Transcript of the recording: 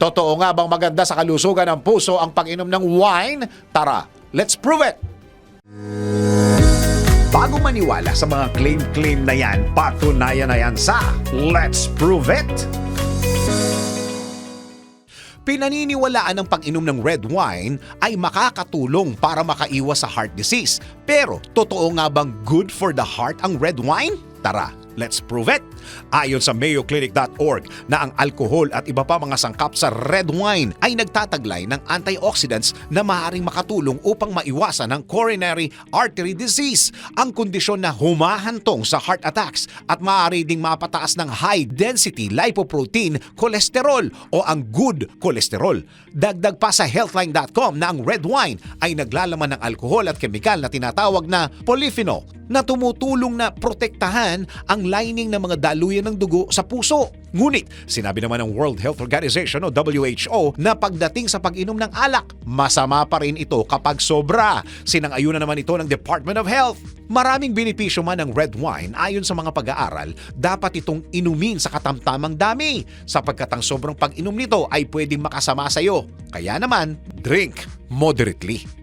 Totoo nga bang maganda sa kalusugan ng puso ang pag-inom ng wine? Tara, let's prove it! Bago maniwala sa mga claim-claim na yan, patunayan na yan sa Let's Prove It! Pinaniniwalaan ng pag-inom ng red wine ay makakatulong para makaiwas sa heart disease. Pero totoo nga bang good for the heart ang red wine? Tara, let's prove it! Ayon sa mayoclinic.org na ang alkohol at iba pa mga sangkap sa red wine ay nagtataglay ng antioxidants na maaaring makatulong upang maiwasan ang coronary artery disease, ang kondisyon na humahantong sa heart attacks at maaari ding mapataas ng high density lipoprotein cholesterol o ang good cholesterol. Dagdag pa sa healthline.com na ang red wine ay naglalaman ng alkohol at kemikal na tinatawag na polyphenol na tumutulong na protektahan ang lining ng mga daluyan ng dugo sa puso. Ngunit, sinabi naman ng World Health Organization o WHO na pagdating sa pag-inom ng alak, masama pa rin ito kapag sobra. Sinang-ayunan naman ito ng Department of Health. Maraming benepisyo man ng red wine ayon sa mga pag-aaral, dapat itong inumin sa katamtamang dami sapagkat ang sobrang pag-inom nito ay pwedeng makasama sa iyo. Kaya naman, drink moderately.